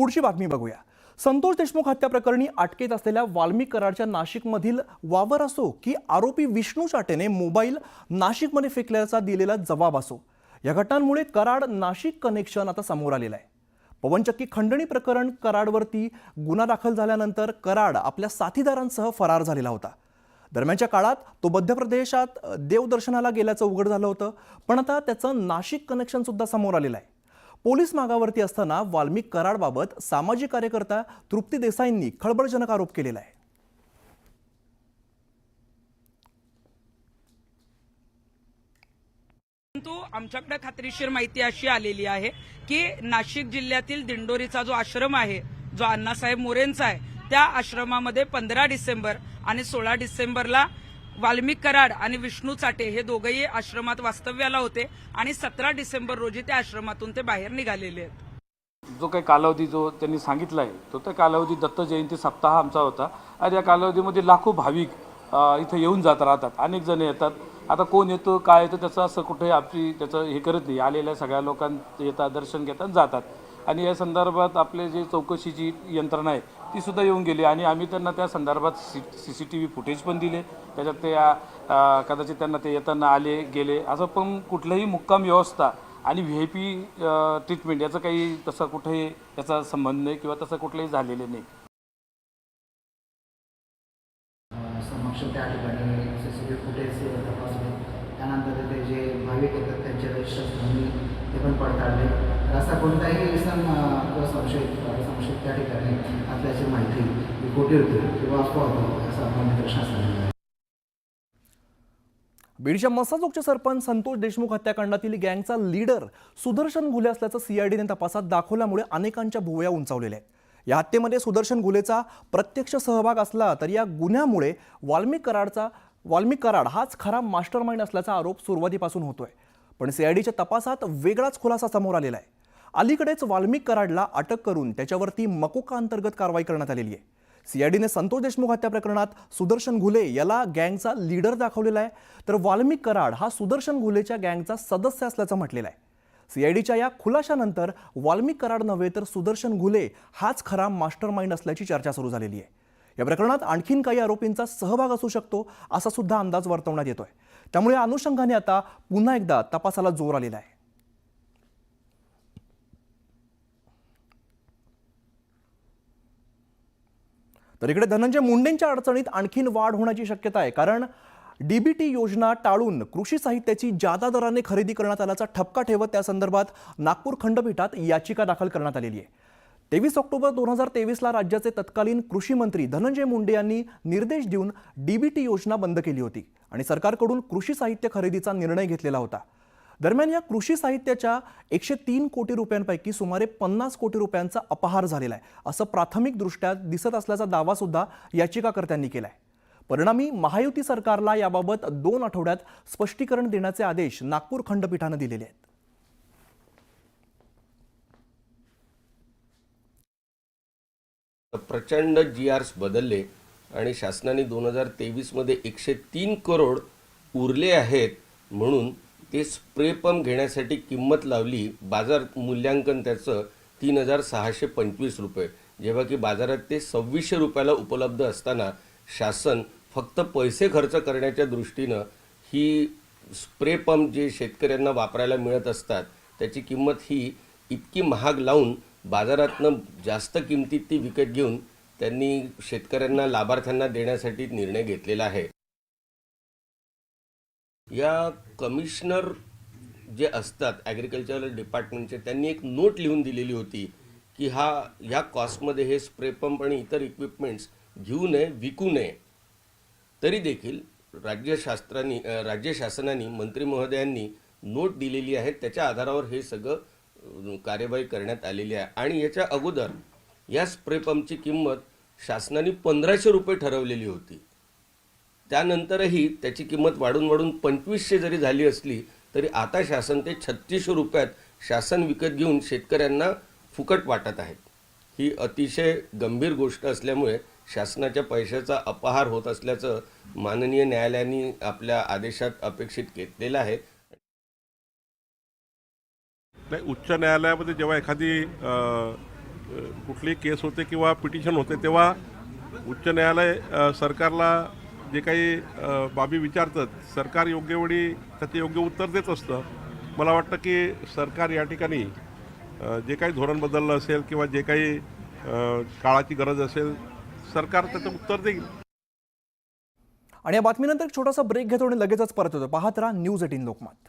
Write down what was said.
पुढची बातमी बघूया. संतोष देशमुख हत्या प्रकरणी अटकेत असलेल्या वाल्मिक कराडच्या नाशिकमधील वावर असो की आरोपी विष्णू चाटेने मोबाईल नाशिकमध्ये फेकल्याचा दिलेला जबाब असो. या घटनांमुळे कराड नाशिक कनेक्शन आता समोर आलेलं आहे. पवनचक्की खंडणी प्रकरण कराडवरती गुन्हा दाखल झाल्यानंतर कराड आपल्या साथीदारांसह फरार झालेला होता. दरम्यानच्या काळात तो मध्य प्रदेशात देवदर्शनाला गेल्याचं उघड झालं होतं पण आता त्याचं नाशिक कनेक्शन सुद्धा समोर आलेलं आहे. पोलीस मागावरती असताना वाल्मिक कराडबाबत सामाजिक कार्यकर्ता तृप्ती देसाईंनी खळबळजनक आरोप केलेला आहे. परंतु आमच्याकडे खात्रीशीर माहिती अशी आलेली आहे की नाशिक जिल्ह्यातील दिंडोरीचा जो आश्रम आहे जो अण्णासाहेब मोरेंचा आहे त्या आश्रमामध्ये पंधरा डिसेंबर आणि सोळा डिसेंबरला वाल्मिक कराड आणि विष्णू चाटे हे दोघंही आश्रमात वास्तव्याला होते आणि सतरा डिसेंबर रोजी त्या आश्रमातून ते बाहेर निघालेले आहेत. जो काही कालावधी जो त्यांनी सांगितला आहे तो त्या कालावधी दत्त जयंती सप्ताह आमचा होता. आणि या कालावधीमध्ये लाखो भाविक इथं येऊन जात राहतात. अनेक जण येतात. आता कोण येतो काय येतं त्याचं असं कुठे आपली त्याचं हे करत नाही. आलेल्या सगळ्या लोकांना येतात दर्शन घेतात जातात. आणि या संदर्भात आपले जे चौकशीची यंत्रणा आहे ती सुद्धा येऊन गेली आणि आम्ही त्यांना त्या संदर्भात C C C T V footage पण दिले. त्याच्यात ते कदाचित त्यांना ते येताना आले गेले. असं पण कुठलंही मुक्काम व्यवस्था आणि व्ही आय पी ट्रीटमेंट याचं काही तसं कुठेही याचा संबंध नाही किंवा तसं कुठलंही झालेलं नाही. समक्ष त्या ठिकाणी C C T V footage तपासले. त्यानंतर ते जे भाविक येतात त्यांचे रजिस्टर्स ते पण पडताळले. तर असा कोणताही सण किंवा संशयित संशयित त्या ठिकाणी असल्याची माहिती ही खोटी होती किंवा अफवा होती असं आपण शासनाने बीडच्या मसाजोगचे सरपंच संतोष देशमुख हत्याकांडातील गँगचा लीडर सुदर्शन घुले असल्याचं सीआयडीने तपासात दाखवल्यामुळे अनेकांच्या भुवया उंचावलेल्या आहेत. या हत्येमध्ये सुदर्शन घुलेचा प्रत्यक्ष सहभाग असला तर या गुन्ह्यामुळे वाल्मिक कराडचा वाल्मिक कराड हाच खरा मास्टर माइंड असल्याचा आरोप सुरुवातीपासून होतोय. पण सीआयडीच्या तपासात वेगळाच खुलासा समोर आलेला आहे. अलीकडेच वाल्मिक कराडला अटक करून त्याच्यावरती मकोका अंतर्गत कारवाई करण्यात आलेली आहे. सीआयडीने संतोष देशमुख हत्या प्रकरणात सुदर्शन घुले याला गँगचा लीडर दाखवलेला आहे. तर वाल्मिक कराड हा सुदर्शन घुलेच्या गँगचा सदस्य असल्याचं म्हटलेलं आहे. सीआयडीच्या या खुलाशानंतर वाल्मिक कराड नव्हे तर सुदर्शन घुले हाच खरा मास्टर माइंड असल्याची चर्चा सुरू झालेली आहे. या प्रकरणात आणखीन काही आरोपींचा सहभाग असू शकतो असा सुद्धा अंदाज वर्तवण्यात येतोय. त्यामुळे या अनुषंगाने आता पुन्हा एकदा तपासाला जोर आलेला आहे. तर इकडे धनंजय मुंडेंच्या अडचणीत आणखीन वाढ होण्याची शक्यता आहे कारण डीबीटी योजना टाळून कृषी साहित्याची जादा दराने खरेदी करण्यात आल्याचा ठपका ठेवत त्या संदर्भात नागपूर खंडपीठात याचिका दाखल करण्यात आलेली आहे. तेवीस ऑक्टोबर दोन हजार तेवीसला राज्याचे तत्कालीन कृषी मंत्री धनंजय मुंडे यांनी निर्देश देऊन डीबीटी योजना बंद केली होती आणि सरकारकडून कृषी साहित्य खरेदीचा निर्णय घेतलेला होता. दरम्यान या कृषी साहित्याच्या एकशे तीन कोटी रुपयांपैकी सुमारे पन्नास कोटी रुपयांचा अपहार झालेला आहे. असं प्राथमिकदृष्ट्या दिसत असल्याचा दावा सुद्धा याचिकाकर्त्यांनी केला आहे परिणामी महायुती सरकारला याबाबत दोन आठवड्यात स्पष्टीकरण देण्याचे आदेश नागपूर खंडपीठानं दिलेले आहेत. प्रचंड जी आर्स बदलले आणि शासनाने दोन हजार तेवीसमध्ये एकशे तीन करोड उरले आहेत म्हणून ते स्प्रे पंप घेण्यासाठी किंमत लावली. बाजार मूल्यांकन त्याचं तीन हजार सहाशे पंचवीस रुपये. जेव्हा की बाजारात ते सव्वीसशे रुपयाला उपलब्ध असताना शासन फक्त पैसे खर्च करण्याच्या दृष्टीनं ही स्प्रे पंप जे शेतकऱ्यांना वापरायला मिळत असतात त्याची किंमत ही इतकी महाग लावून बाजारातनं जास्त किमतीत ती विकत घेऊन त्यांनी शेतकऱ्यांना लाभार्थ्यांना देण्यासाठी निर्णय घेतलेला आहे. या कमिशनर जे असतात ॲग्रिकल्चरल डिपार्टमेंटचे त्यांनी एक नोट लिहून दिलेली होती की हा ह्या कॉस्टमध्ये हे स्प्रे पंप आणि इतर इक्विपमेंट्स घेऊ नये विकू नये. तरी देखील राज्यशास्त्रांनी राज्य शासनाने मंत्री महोदयांनी नोट दिलेली आहे. त्याच्या आधारावर हे सगळं कार्यवाही करण्यात आलेली आहे. आणि याच्या अगोदर या स्प्रे पंपची किंमत शासनाने पंधराशे रुपये ठरवलेली होती. त्यानंतरही त्याची किंमत वाढून वाढून पंचवीसशे जरी झाली असली तरी आता शासन ते छत्तीसशे रुपयात शासन विकत घेऊन शेतकऱ्यांना फुकट वाटत आहेत ही अतिशय गंभीर गोष्ट असल्यामुळे शासनाच्या पैशाचा अपहार होत असल्याचं माननीय न्यायालयाने आपल्या आदेशात अपेक्षित घेतलेलं आहे. नाही उच्च न्यायालयामध्ये जेव्हा एखादी कुठली कुठलीही केस होते किंवा पिटिशन होते तेव्हा उच्च न्यायालय सरकारला जे काही बाबी विचारतात सरकार योग्य वेळी त्याचे योग्य उत्तर देत असतं. मला वाटतं की सरकार या ठिकाणी जे काही धोरण बदललं असेल किंवा जे काही काळाची गरज असेल सरकार त्याचं उत्तर देईल. आणि या बातमीनंतर एक छोटासा ब्रेक घेतो आणि लगेचच परत येतो. पाहत राहा न्यूज एटीन लोकमत.